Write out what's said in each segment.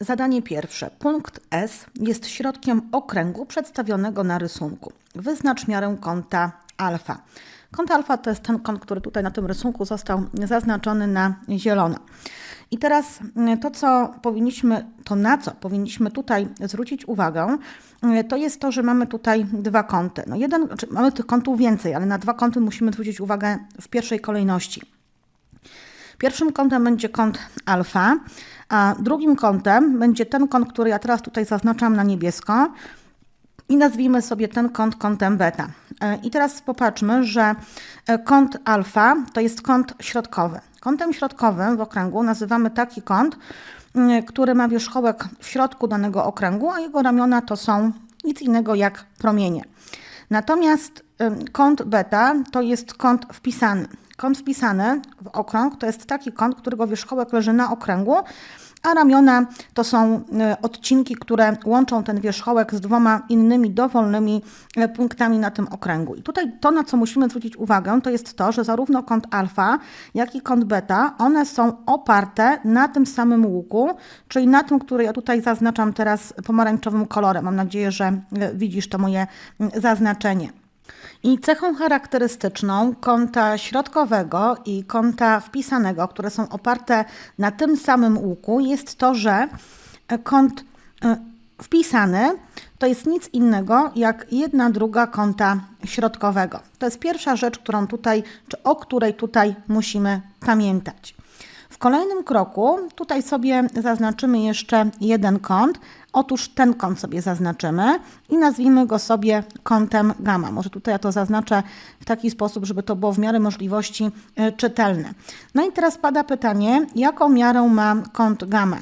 Zadanie pierwsze. Punkt S jest środkiem okręgu przedstawionego na rysunku. Wyznacz miarę kąta alfa. Kąt alfa to jest ten kąt, który tutaj na tym rysunku został zaznaczony na zielono. I teraz mm, to, co powinniśmy, to na co powinniśmy tutaj zwrócić uwagę, mm, to jest to, że mamy tutaj dwa kąty. No jeden, znaczy mamy tych kątów więcej, ale na dwa kąty musimy zwrócić uwagę w pierwszej kolejności. Pierwszym kątem będzie kąt alfa, a drugim kątem będzie ten kąt, który ja teraz tutaj zaznaczam na niebiesko i nazwijmy sobie ten kąt kątem beta. E, I teraz popatrzmy, że e, kąt alfa to jest kąt środkowy. Kątem środkowym w okręgu nazywamy taki kąt, który ma wierzchołek w środku danego okręgu, a jego ramiona to są nic innego jak promienie. Natomiast kąt beta to jest kąt wpisany. Kąt wpisany w okrąg to jest taki kąt, którego wierzchołek leży na okręgu, a ramiona to są e, odcinki, które łączą ten wierzchołek z dwoma innymi dowolnymi e, punktami na tym okręgu. I tutaj to, na co musimy zwrócić uwagę, to jest to, że zarówno kąt alfa, jak i kąt beta, one są oparte na tym samym łuku, czyli na tym, który ja tutaj zaznaczam teraz pomarańczowym kolorem. Mam nadzieję, że e, widzisz to moje zaznaczenie. I cechą charakterystyczną kąta środkowego i kąta wpisanego, które są oparte na tym samym łuku, jest to, że kąt e, wpisany to jest nic innego jak jedna druga kąta środkowego. To jest pierwsza rzecz, którą tutaj, czy o której tutaj musimy pamiętać. Kolejnym kroku tutaj sobie zaznaczymy jeszcze jeden kąt. Otóż ten kąt sobie zaznaczymy i nazwijmy go sobie kątem gamma. Może tutaj ja to zaznaczę w taki sposób, żeby to było w miarę możliwości e, czytelne. No i teraz pada pytanie, jaką miarę ma kąt gamma?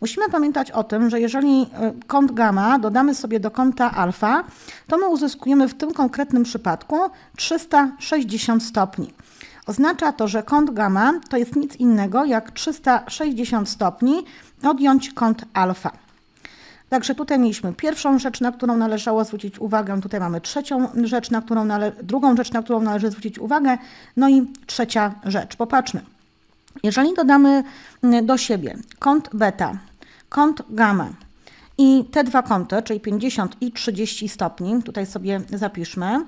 Musimy pamiętać o tym, że jeżeli e, kąt gamma dodamy sobie do kąta alfa, to my uzyskujemy w tym konkretnym przypadku 360 stopni. Oznacza to, że kąt gamma to jest nic innego jak 360 stopni odjąć kąt alfa. Także tutaj mieliśmy pierwszą rzecz, na którą należało zwrócić uwagę. Tutaj mamy trzecią rzecz, na którą nale- drugą rzecz, na którą należy zwrócić uwagę. No i trzecia rzecz. Popatrzmy. Jeżeli dodamy mm, do siebie kąt beta, kąt gamma i te dwa kąty, czyli 50 i 30 stopni, tutaj sobie zapiszmy,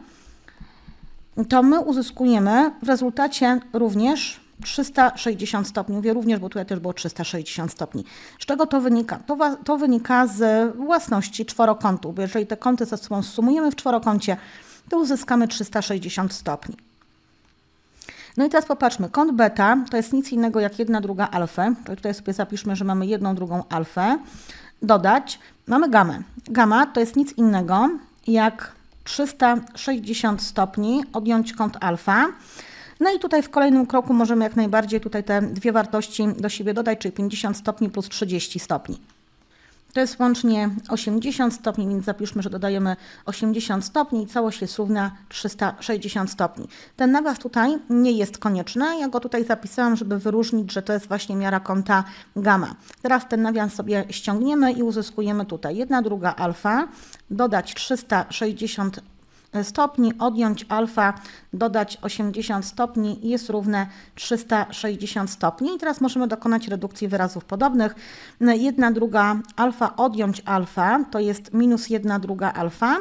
to my uzyskujemy w rezultacie również 360 stopni. Mówię również, bo tutaj też było 360 stopni. Z czego to wynika? To, to wynika z własności czworokątu, bo jeżeli te kąty ze sobą sumujemy w czworokącie, to uzyskamy 360 stopni. No i teraz popatrzmy, kąt beta to jest nic innego jak jedna druga alfę. Tutaj sobie zapiszmy, że mamy jedną drugą alfę. Dodać, mamy gamę. Gama to jest nic innego jak 360 stopni, odjąć kąt alfa. No i tutaj w kolejnym kroku możemy jak najbardziej tutaj te dwie wartości do siebie dodać, czyli 50 stopni plus 30 stopni. To jest łącznie 80 stopni, więc zapiszmy, że dodajemy 80 stopni i całość jest równa 360 stopni. Ten nawias tutaj nie jest konieczny. Ja go tutaj zapisałam, żeby wyróżnić, że to jest właśnie miara kąta gamma. Teraz ten nawias sobie ściągniemy i uzyskujemy tutaj 1 druga alfa, dodać 360 stopni, odjąć alfa, dodać 80 stopni jest równe 360 stopni. I teraz możemy dokonać redukcji wyrazów podobnych. 1 druga alfa odjąć alfa to jest minus 1 druga alfa.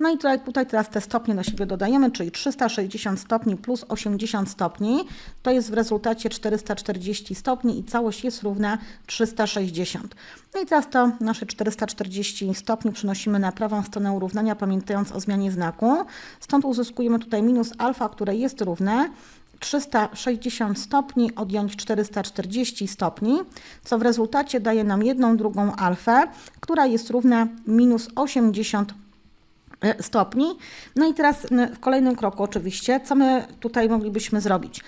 No i tutaj, tutaj teraz te stopnie do siebie dodajemy, czyli 360 stopni plus 80 stopni, to jest w rezultacie 440 stopni i całość jest równa 360. No i teraz to nasze 440 stopni przenosimy na prawą stronę równania, pamiętając o zmianie znaku. Stąd uzyskujemy tutaj minus alfa, które jest równe 360 stopni odjąć 440 stopni, co w rezultacie daje nam jedną drugą alfę, która jest równa minus 80 E, stopni. No i teraz w kolejnym kroku oczywiście, co my tutaj moglibyśmy zrobić?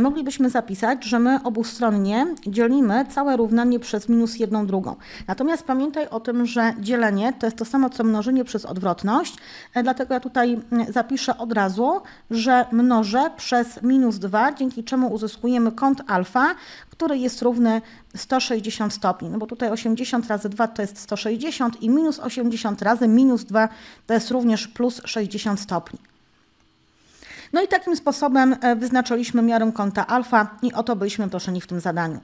Moglibyśmy zapisać, że my obustronnie dzielimy całe równanie przez minus jedną drugą. Natomiast pamiętaj o tym, że dzielenie to jest to samo co mnożenie przez odwrotność, e, dlatego ja tutaj zapiszę od razu, że mnożę przez minus 2, dzięki czemu uzyskujemy kąt alfa, który jest równy 160 stopni, no bo tutaj 80 razy 2 to jest 160 i minus 80 razy minus 2 to jest również plus 60 stopni. No i takim sposobem e, wyznaczyliśmy miarę kąta alfa i oto byliśmy proszeni w tym zadaniu.